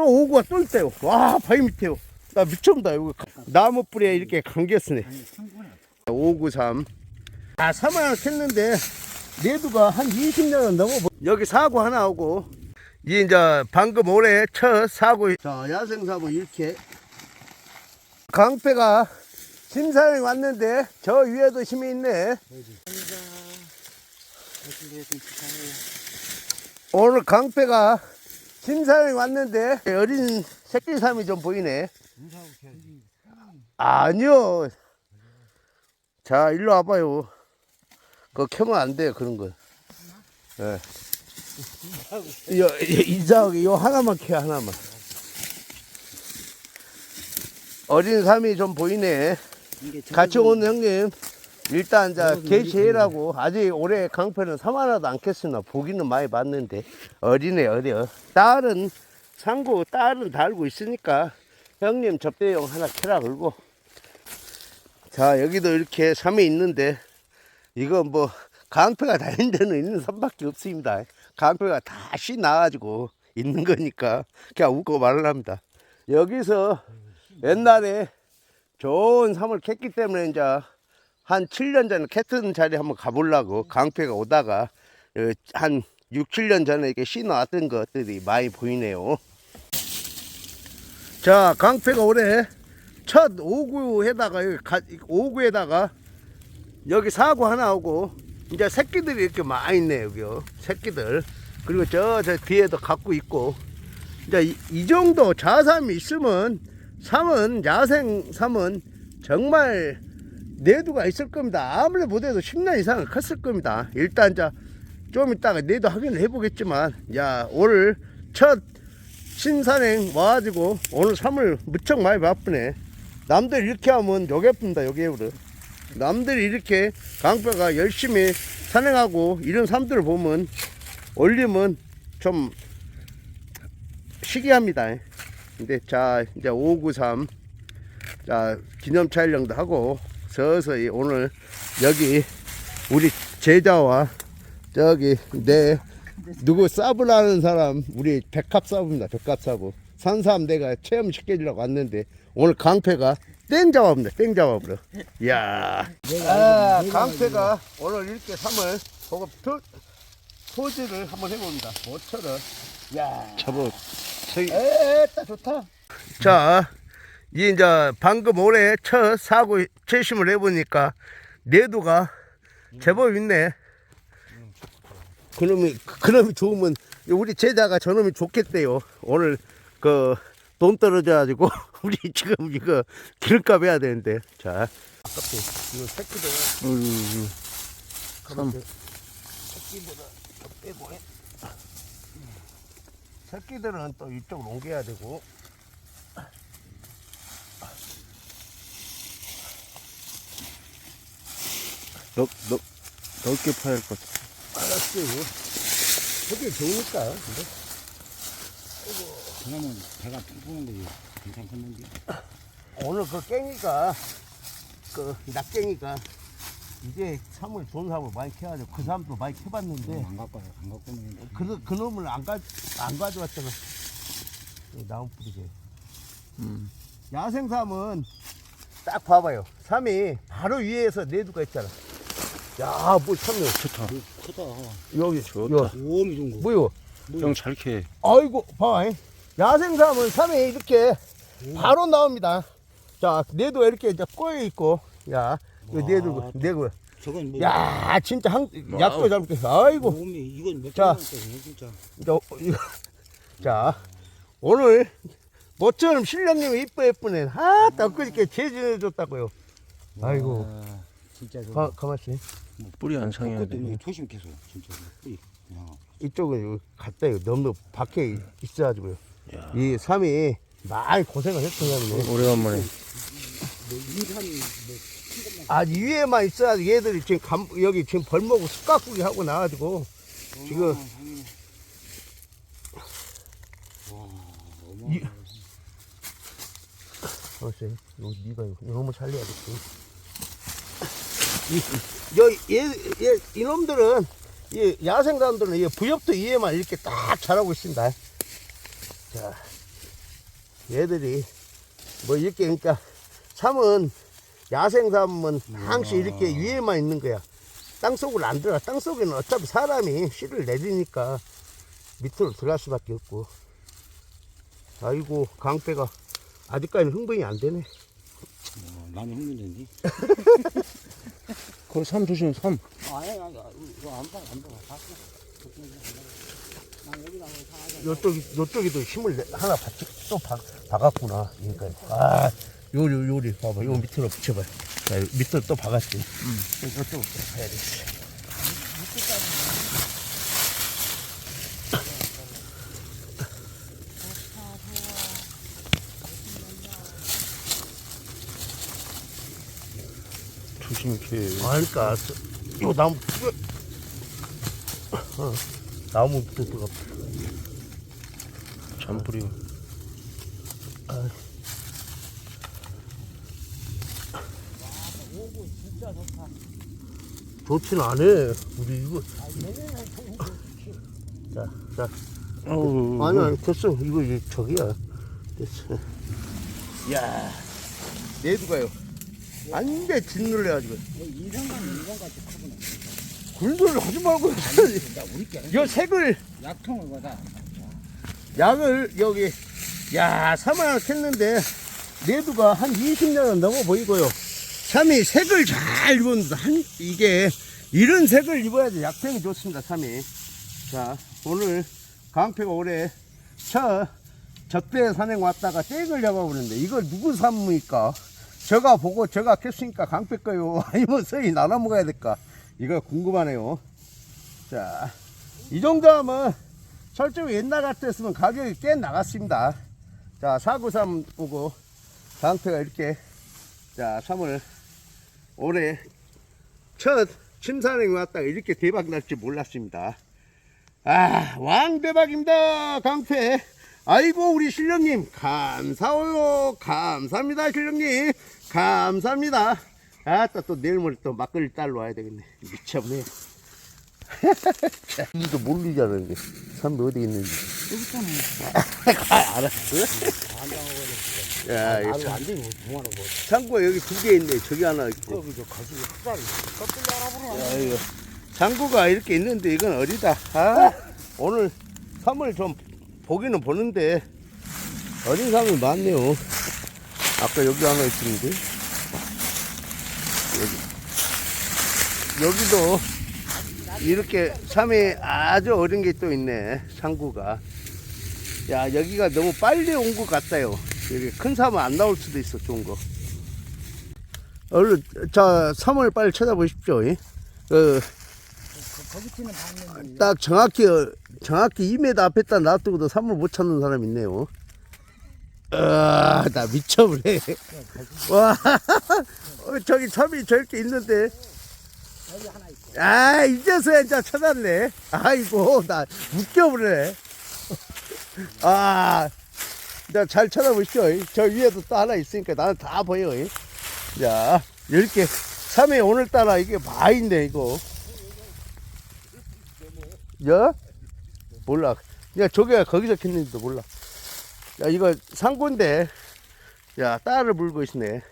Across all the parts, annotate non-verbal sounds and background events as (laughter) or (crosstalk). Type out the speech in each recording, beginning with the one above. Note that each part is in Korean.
오구가 또 있대요. 와, 바위 밑에요. 나 미쳤다. 여기 나무 뿌리에 이렇게 감겼으네. 593. 아, 3만 원 캤는데, 내두가 한 20년은 넘어. 여기 사고 하나 오고, 이 이제 방금 올해 첫 사고. 자, 야생사고 이렇게. 강패가 심사에 왔는데, 저 위에도 힘이 있네. 오늘 강패가 심사에 왔는데, 어린 새끼삼이 좀 보이네. 아니요. 자, 일로 와봐요. 그거 켜면 안 돼요, 그런 거. 예. 요, 이자하게 요 하나만 켜, 하나만. 어린 삼이 좀 보이네. 같이 온 형님. 일단, 자, 개시해라고. 아직 올해 강패는 3 하나도 안 켰으나 보기는 많이 봤는데. 어리네, 어려. 딸은, 상고, 딸은 달고 있으니까. 형님 접대용 하나 켜라 그러고. 자, 여기도 이렇게 섬이 있는데, 이거 뭐, 강패가 다니는 데는 있는 섬밖에 없습니다. 강패가 다시 나가지고 있는 거니까, 그냥 웃고 말을 합니다. 여기서 옛날에 좋은 섬을 캤기 때문에 이제 한 7년 전에 캤던 자리 한번 가보려고 강패가 오다가 어, 한 6, 7년 전에 이렇게 씻어왔던 것들이 많이 보이네요. 자, 강패가 올해 첫 오구에다가 여기 가, 오구에다가 여기 사고 하나 오고 이제 새끼들이 이렇게 많이 있네 여기요 새끼들. 그리고 저 저 뒤에도 갖고 있고. 이제 이, 이 정도 자삼이 있으면 삼은 야생 삼은 정말 내두가 있을 겁니다. 아무리 못해도 10년 이상은 컸을 겁니다. 일단 자 좀 이따가 내도 확인을 해보겠지만 야 오늘 첫 신산행 와가지고 오늘 삼을 무척 많이 바쁘네. 남들 이렇게 하면 요괴푼다 요괴우르. 남들이 이렇게 강뼈가 열심히 산행하고 이런 삶들을 보면 올리면 좀 시기합니다. 근데 자 이제 593 자 기념 촬영도 하고 서서히 오늘 여기 우리 제자와 저기 내 누구 사브라는 사람 우리 백합 사부입니다. 백합 사부 산삼 내가 체험 시켜주려고 왔는데 오늘 강패가 땡 잡아봅니다. 땡 잡아버려. 이야. 아, 강패가 오늘 이렇게 삼을 보고 토, 포즈를 한번 해봅니다. 모처럼. 야. 잡아. 저기 에따 좋다. 자, 이 이제 방금 올해 첫 사고 최심을 해보니까 내도가 제법 있네. 그놈이 그놈이 좋으면 우리 제자가 저놈이 좋겠대요. 오늘 그 돈 떨어져가지고 (laughs) 우리 지금 이거 기름값 해야 되는데. 자. 아깝게. 이거 새끼들. 어이구, 가만 새끼들은 좀 빼고 해. 새끼들은 또 이쪽으로 옮겨야 되고 넓, 넓, 넓게 파야 할 것 같아. 알았어요. 새끼 좋으니까 근데 그러면 배가 퉁퉁한데 괜찮겠는데? 오늘 그 깽이가 그 낙갱이가 이제 삼을 좋은 삼을 많이 캐가지고 그 삼도 많이 캐봤는데 안 갖고 와요. 안 갖고 오면 그, 그 놈을 안, 가, 안 가져왔잖아. 이 나무 뿌리게. 음. 야생삼은 딱 봐봐요. 삼이 바로 위에서 내두가 있잖아. 야, 뭐 삼이 좋다. 크다. 여기 좋다. 여, 오미 좋은 거. 뭐요? 형잘 캐. 아이고, 봐. 야생삼은 삼이 이렇게 바로 나옵니다. 자, 내도 이렇게 이제 꼬여 있고, 야, 이 와. 내도, 내고. 저건 뭐? 야, 진짜 한, 약도 잘 먹겠어. 아이고. 오미 이건 몇 자. 진짜. 이제 어, 이거. 자, 오늘 모처럼 신랑님이 이뻐 예쁘네. 아, 엊그저께 제주해줬다고요. 아이고. 와, 진짜 저. 가, 가만있어. 뿌리 안 상해야 그것도 돼. 이거 조심해서 진짜. 뿌리. 야. 이쪽은 여기 갔다 요 너무 밖에 있어가지고요. 야. 이 삼이 많이 고생을 했거든요. 오래간만에. 뭐 인삼이 뭐 아, 이 위에만 있어야 얘들이 지금 감, 여기 지금 벌목을 숟가꾸기 하고 나와가지고 지금. 와, 이- 어마어마. 알았어요. 요, 니가 이거 너무 살려야겠지. 이, 여, 얘, 얘, 이놈들은, 이 야생감들은 이 부엽도 위에만 이렇게 딱 자라고 있습니다. 자, 얘들이 뭐 이렇게 그러니까 삼은 야생 삼은 항시 이렇게 위에만 있는 거야. 땅 속으로 안 들어가. 땅 속에는 어차피 사람이 씨를 내리니까 밑으로 들어갈 수밖에 없고. 아이고 강패가 아직까지는 흥분이 안 되네. 어, 나는 흥분된디. (laughs) 거기 삼 조심, 삼. 아니 아니 이거 안 봐, 안 봐. 봤어. 난 여기다 사. 요쪽 요쪽에도 힘을 내- 하나 받치, 또 박, 박았구나. 그러니까 아 요리 요리 봐봐. 요 밑으로 붙여봐. 자, 요 밑으로 또 박았지. 음. 이쪽으로 가야 돼. 심, 이렇게. 아, 그러니까 저- 요 나무 뿌 어, 나무 또 들어가. 잔뿌리. 좋지는 않아. 우리 이거. 자, 자. 어우. 아니, 아니, 됐어. 이거 이제 저기야. 됐어. 야, 내두가요. 완전 짓눌려가지고. 뭐 이상한 인간같이 크구나. 굴돌 하지 말고. 야 우리 게요 색을, 약통을 거다. 약을 여기, 야, 3만원 캤는데, 내두가 한 20년은 넘어 보이고요. 삼이 색을 잘 입었는데, 한, 이게, 이런 색을 입어야지 약평이 좋습니다, 삼이. 자, 오늘 강패가 올해 첫 적대 산행 왔다가 땡을 잡아보는데, 이걸 누구 삼입니까? 저가 보고 저가 캤으니까 강패 거요? (laughs) 아니면 서희 나눠 먹어야 될까? 이거 궁금하네요. 자, 이 정도 하면 설정 옛날 같았으면 가격이 꽤 나갔습니다. 자, 493 보고 강패가 이렇게 자, 3월 올해 첫 침산에 왔다가 이렇게 대박 날줄 몰랐습니다. 아, 왕대박입니다, 강패. 아이고, 우리 신령님, 감사해요. 감사합니다, 신령님. 감사합니다. 아, 또, 또 내일 모레 또 막걸리 딸러 와야 되겠네. 미쳤네. 이도 모르잖아, 이게. 삼배 어디 있는지. 아, 알았어. 야, 이거 안 되고 뭐하는 거. 창고가 여기 두 개 있네. 저기 하나 있고. 거기 저 가지고 흑살이 껍질 알아보나. 야, 이거 창고가 이렇게 있는데 이건 어리다. 아, 오늘 삼을 좀 보기는 보는데 어린 삼이 많네요. 아까 여기 하나 있었는데 여기 여기도 이렇게 삼이 아주 어린 게 또 있네. 창고가. 야 여기가 너무 빨리 온 것 같아요. 여기 큰 삼은 안 나올 수도 있어 좋은 거. 얼른 자 3월 빨리 찾아보십시오. 예? 그. 딱 정확히 어, 정확히 2m 앞에다 놔두고도 3을 못 찾는 사람 있네요. 아, 나 미쳐버려. 와, (laughs) 어, 저기 참이 저렇게 있는데. 아, 이제서야 이제 찾았네. 아이고, 나 웃겨버려. 아, 자, 잘 찾아보시죠. 저 위에도 또 하나 있으니까 나는 다 보여. 자, 이렇게 3회 오늘따라 이게 많이네, 이거. 야? 몰라. 야, 저게 거기서 캤는지도 몰라. 야, 이거 상고인데. 야, 딸을 물고 있네.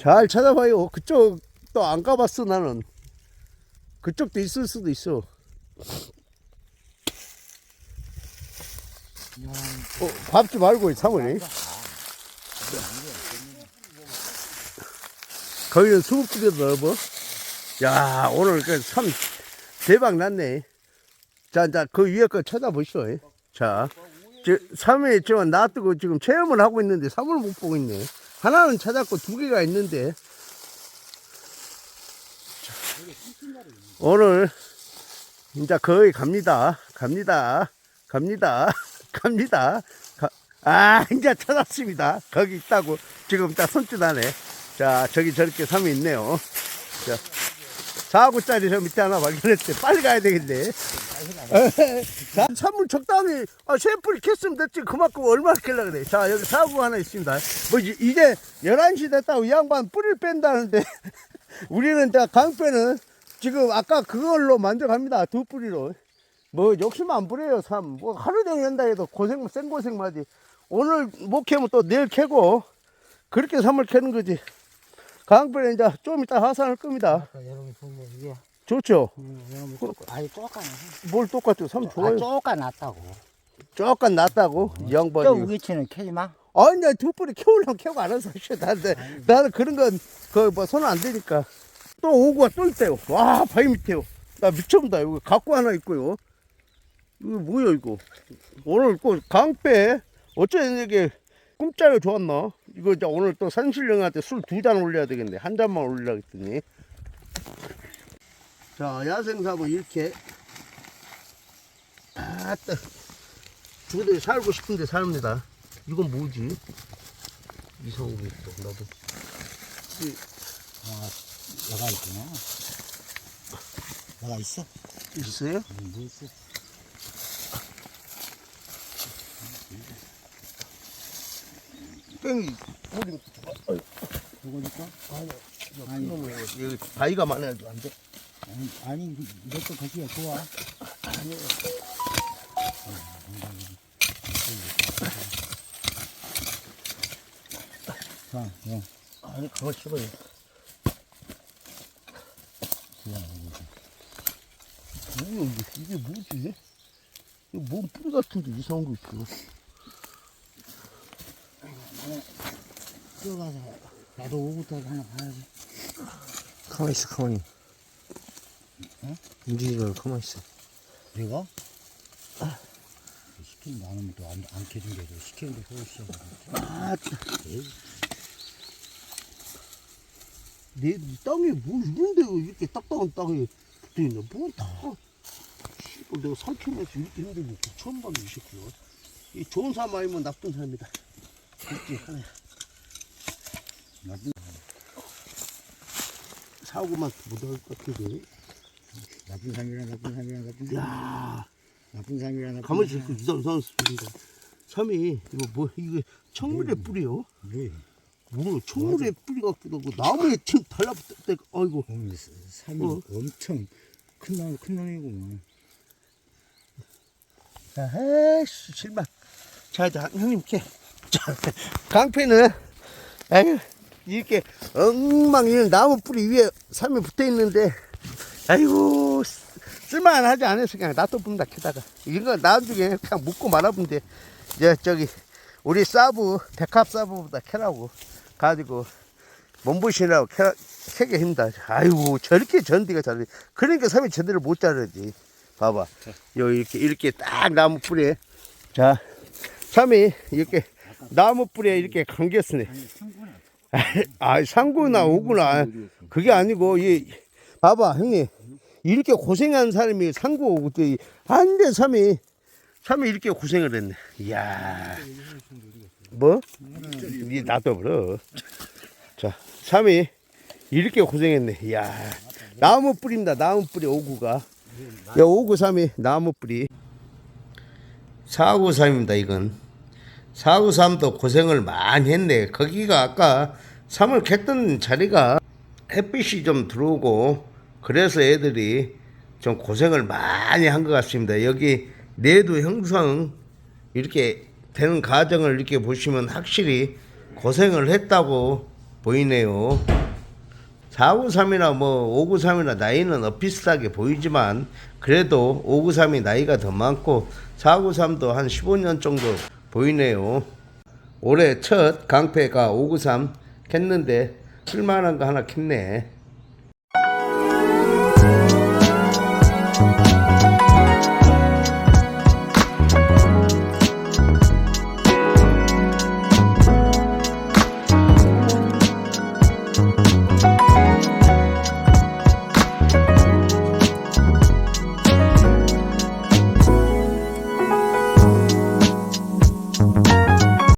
잘 찾아봐요. 그쪽 또 안 가봤어, 나는. 그쪽도 있을 수도 있어. 어, 밟지 말고, 사모님. 거기는 수국집에도 넓어. 야, 오늘 그 참 대박 났네. 자, 자, 그 위에 거 쳐다보시오. 자, 저, 3회 저 놔두고 지금 체험을 하고 있는데 3을 못 보고 있네. 하나는 찾았고 두 개가 있는데. 오늘 이제 거의 갑니다. 갑니다. 갑니다. (laughs) 갑니다. 가- 아, 이제 찾았습니다. 거기 있다고 지금 딱 손짓하네. 자, 저기 저렇게 섬이 있네요. 자, 4구짜리 저 밑에 하나 발견했대. 빨리 가야 되겠네. 자, 산물 적당히, 아, 샘플 캤으면 됐지. 그만큼 얼마나 캘라 그래. 자, 여기 4구 하나 있습니다. 뭐, 이제- 이제 11시 됐다고 이 양반 뿌리를 뺀다는데, (laughs) 우리는 자, 강빼는 지금 아까 그걸로 만족합니다. 두 뿌리로. 뭐 욕심 안 부려요 삼. 뭐 하루 종일 한다 해도 고생 센 고생 마지. 오늘 못 캐면 또 내일 캐고 그렇게 삼을 캐는 거지. 강변에 이제 좀 이따 하산할 겁니다. 아까 여러분 보면 이게 좋죠? 음, 여러분 쪼 아니 쪼까 뭘 똑같죠? 삼 아 좋아요. 쪼까 났다고. 조금 낫다고 이저 양반이. 우기치는 캐지 마. 아니 나두 뿌리 캐우려면 캐고 알아서 하셔. 나는 나는 그런 건그뭐손안 대니까. 또 오구가 또 있대요. 와 바위 밑에요. 나 미쳤다. 여기 갖고 하나 있고요. 이거 뭐야 이거? 오늘 또 강배 어쩌면 이게 꿈자리 좋았나? 이거 오늘 또 산신령한테 술 두 잔 올려야 되겠네. 한 잔만 올리려 했더니. 자 야생사고 이렇게 아따 주들이 살고 싶은데 삽니다. 이건 뭐지? 이성우 또 나도 아, 여가 있구나. 여가 있어? 있어요? 음, 뭐 있어? 땡이 우리 이거니까? 아니 여기 바위가 많아도 안 돼. 아니, 아니 이것도 거기가 좋아. 자, 어. 아니 있어봐요. 뭐야 이게 이게 뭐지? 이거 뭔 뿌리 같은 데 이상한 거 있어. 뛰어가서 나도 오구터 하나 봐야지. 가만히 있어, 가만히. 응? 움직이지 말고 가만히 있어. 내가? 시키는 거 아니면 또 안 안 캐준대도 시키는 게 소시야. 아, 내 땅에 뭐 이런데 이렇게 딱딱한 땅에 붙어있네. 뭐 다. 씨발, 내가 삼키면서 이렇게 힘들고 처음 봤네, 이 새끼가. 이 좋은 사람 아니면 나쁜 사람이다. 그렇지, 하나. 나쁜 사고만 못할 것 같은데. 나쁜 사람이라 나쁜 사람이라 나쁜 사람. 야 나쁜 사람이라 나쁜 가만히 사람. 있어. 이상, 이상한 소리인가. 삼이, 이거 뭐, 이거 청물의 뿌리요? 네. 뭐, 청물의 뿌리 같기도 하고, 나무에 침 달라붙을 때, 아이고. 오늘 산이 어. 엄청 큰 놈, 큰 놈이구만. 에이씨, 실망. 자, 자, 형님, 이렇게. 자, (laughs) 강패는, 에휴, 이렇게 엉망이 나무 뿌리 위에 삼이 붙어 있는데, 아이고, 쓰- 쓸만하지 않아서 그냥 놔둬본다, 캐다가. 이거 나중에 그냥 묶고 말아본데, 이제 저기, 우리 사부, 백합 사부보다 캐라고 가지고, 몸부시라고 캐, 캐게 힘들다. 아이고, 저렇게 전디가 잘해. 그러니까 삼이 제대로 못 자르지. 봐봐. 요 이렇게 이렇게 딱 나무 뿌리에 자 참이 이렇게 나무 뿌리에 이렇게 감겼으네. 아 상구나 오구나 그게 아니고 이 봐봐 형님 이렇게 고생한 사람이 상구 오고 안돼 삼이 삼이 이렇게 고생을 했네. 이야 뭐? 이 놔둬버려. 자 삼이 이렇게 고생했네. 이야 나무 뿌리입니다. 나무 뿌리 오구가. 야, 593이 나무 뿌리. 493입니다, 이건. 493도 고생을 많이 했네. 거기가 아까 3을 캤던 자리가 햇빛이 좀 들어오고, 그래서 애들이 좀 고생을 많이 한 것 같습니다. 여기 내두 형성 이렇게 되는 과정을 이렇게 보시면 확실히 고생을 했다고 보이네요. 493이나 뭐 593이나 나이는 엇비슷하게 보이지만 그래도 593이 나이가 더 많고 493도 한 15년 정도 보이네요. 올해 첫 강패가 593 캤는데 쓸만한 거 하나 캤네.